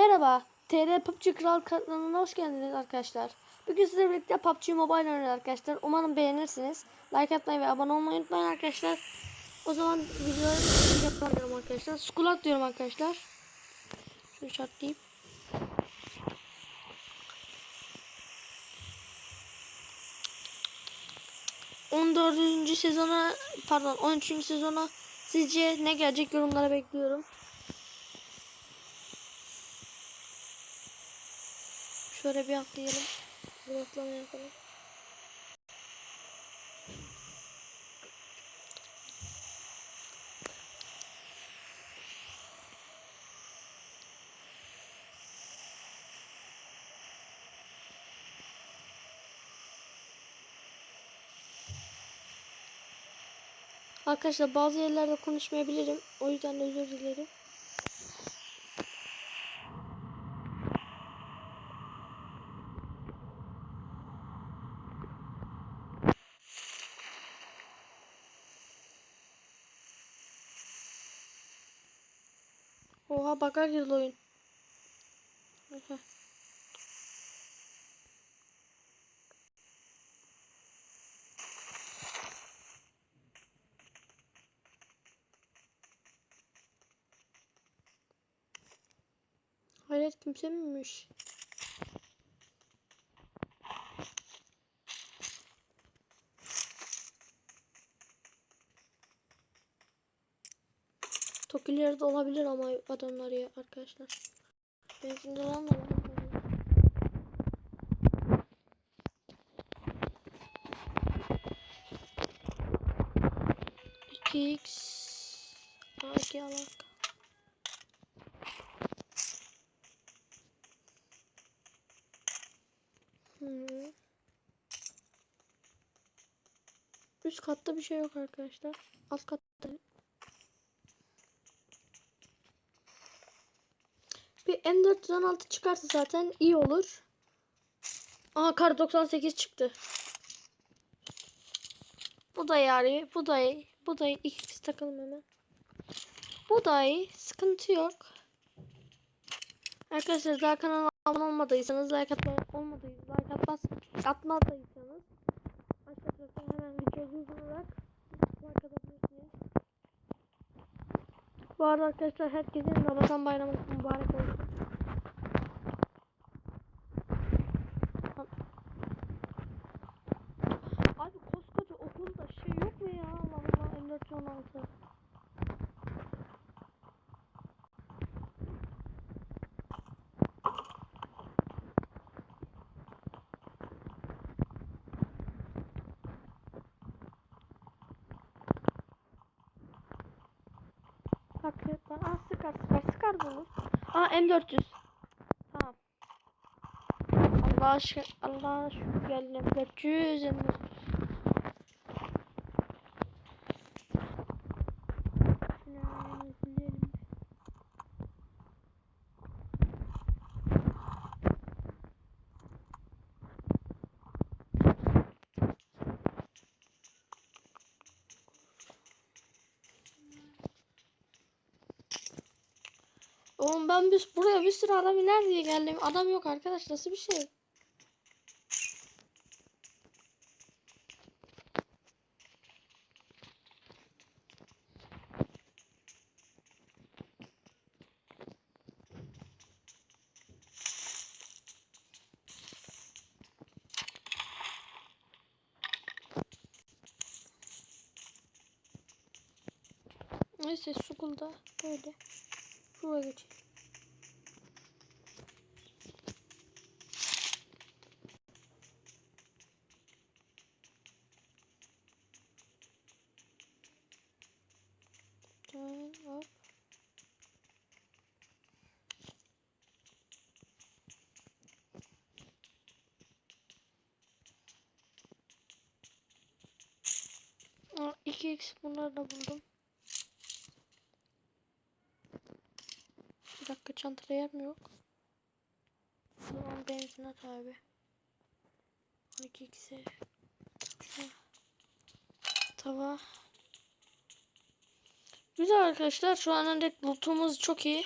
Merhaba, TR PUBG Kral kanalına hoş geldiniz arkadaşlar. Bugün sizlerle birlikte PUBG Mobile oynuyoruz arkadaşlar. Umarım beğenirsiniz. Like atmayı ve abone olmayı unutmayın arkadaşlar. O zaman videoları yapıyorum arkadaşlar. Skull diyorum arkadaşlar. Şunu şartlayayım. On sezona pardon 13. sezona sizce ne gelecek yorumlara bekliyorum. Şöyle bir atlayalım. Bir atlama yapalım. Arkadaşlar bazı yerlerde konuşmayabilirim. O yüzden de özür dilerim. Oha baka girdi oyun. Hayret kimse miymiş? Tokileri de olabilir ama adamlar ya arkadaşlar. Olan da var. 2x AK alaka. Hmm. Üst katta bir şey yok arkadaşlar. Alt katta. Bir M416 çıkarsa zaten iyi olur. Aha kar 98 çıktı. Bu da yani bu da. Bu da iyi. Takalım hemen. Bu da iyi. Sıkıntı yok. Arkadaşlar daha kanala abone olmadıysanız like atmayı olmadıysanız like atmaz atmadıysanız aşağıda hemen videoyu durdurarak. Bu arada arkadaşlar herkesin Ramazan bayramı mübarek olsun. Abi koskoca okulda şey yok mu ya? Allah Allah M416. Bak bak. Aa sıkar sıkar sıkar bunu. Aa M400. Tamam. Allah aşkına Allah şükür geldi M400 M400. Şunu izleyelim. Oğlum ben bir, buraya bir sürü adam iner diye geldim. Adam yok arkadaş nasıl bir şey? Neyse sukulda böyle. Şuraya geçelim. Tamam, hop. Aa, 2x bunları da buldum. Bir dakika çantada yer mi yok? O zaman benzin at abi. 2x'e. Tava. Güzel arkadaşlar. Şu an önde lootumuz çok iyi.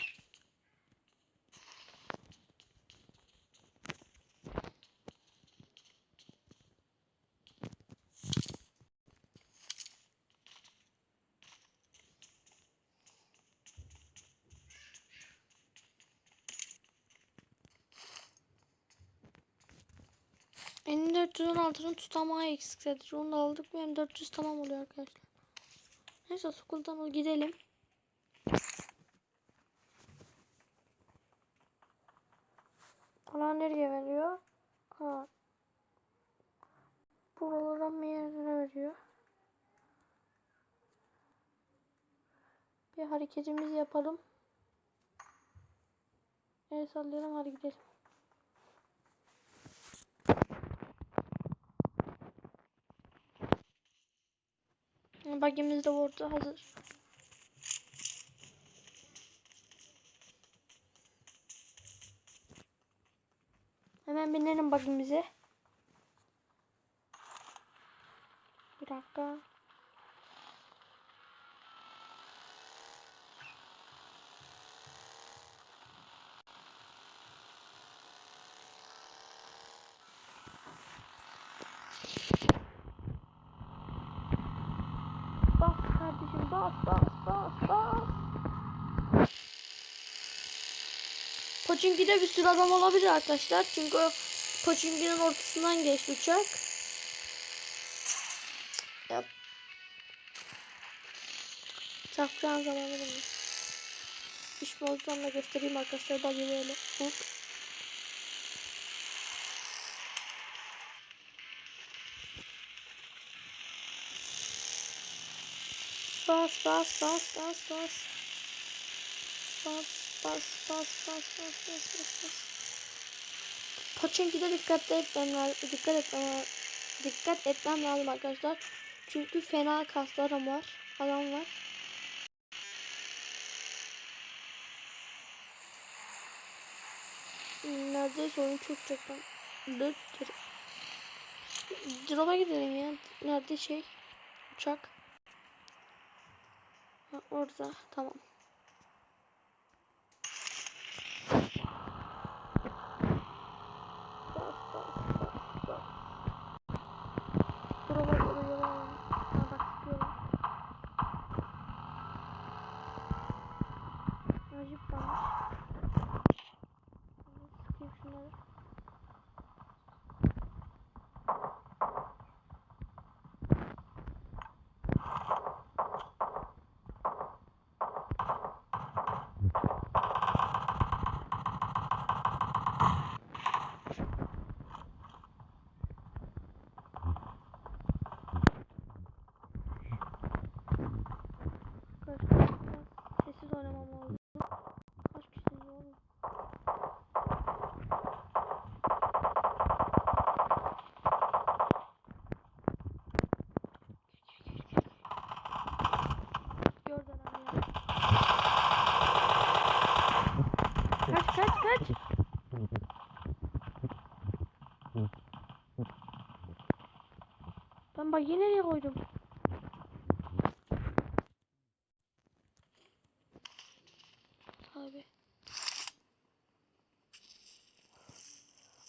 M416'nın tutamağı eksik sadece. Onu da aldık mı M400 tamam oluyor arkadaşlar. Neyse Skull'dan gidelim. Alan nereye veriyor? Ha. Buralara bir yerlere veriyor. Bir hareketimizi yapalım. El sallayalım hadi gidelim. Bagimiz de orada hazır. Hemen binelim bagimize. Bir dakika. Bas kardeşim bas bas bas bas. Pochinki'de bir sürü adam olabilir arkadaşlar. Çünkü Pochinki'nin ortasından geçti uçak. Yap. Çarpacağın zamanı bunu. İş bozdan da göstereyim arkadaşlar. Bak böyle. Hop. Bas bas bas bas bas. Bas bas bas bas bas bas bas bas. Pochinki'de dikkatli etmem lazım. Dikkat etmem Dikkat etmem lazım arkadaşlar. Çünkü fena kaslarım var. Adam var. Neredeyse oyun çok çoktan. Dur. Drop'a gidelim ya. Nerede şey? Uçak. Ha, orada. Tamam. Bas bas bas bas. Drop'a gidiyorum. Ha bak gidiyorum. Acip varmış. Sıkayım şunları. Arkadaşlar biraz sessiz oynamam lazım. Kaç kişisiniz oğlum? Gördün abi. Kaç kaç kaç. Ben bak yine nereye koydum? Abi.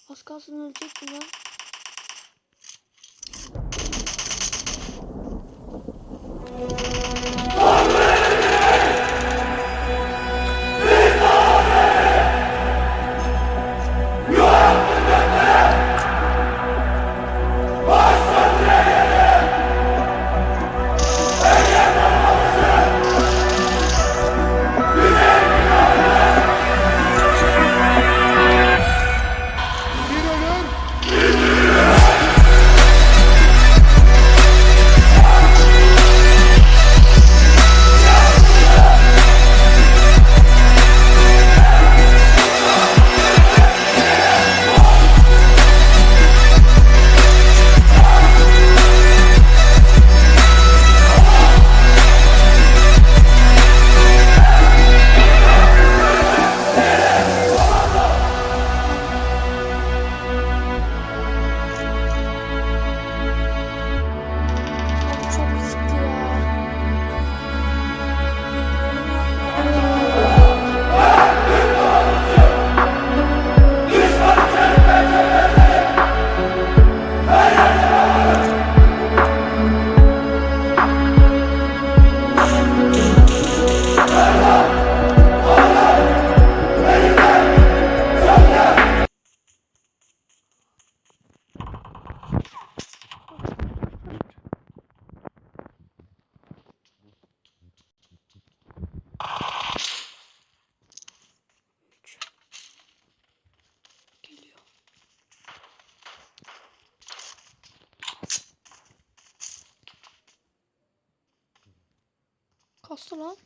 Az kalsın ölecektim lan. Kastı lan.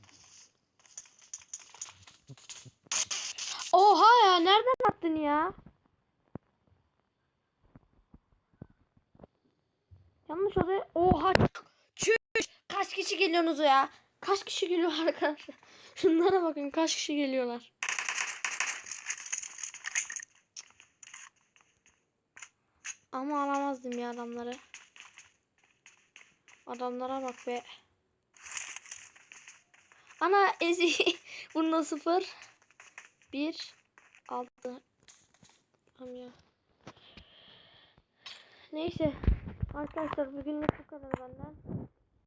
Oha ya nereden attın ya? Yanlış odaya. Oha. Çüş. Kaç kişi geliyorsunuz ya? Kaç kişi geliyor arkadaşlar? Şunlara bakın kaç kişi geliyorlar. Ama alamazdım ya adamları. Adamlara bak be. Ana Ezi. Bunda sıfır. Bir. Altı. Tamam ya. Neyse. Arkadaşlar bugünlük bu kadar benden.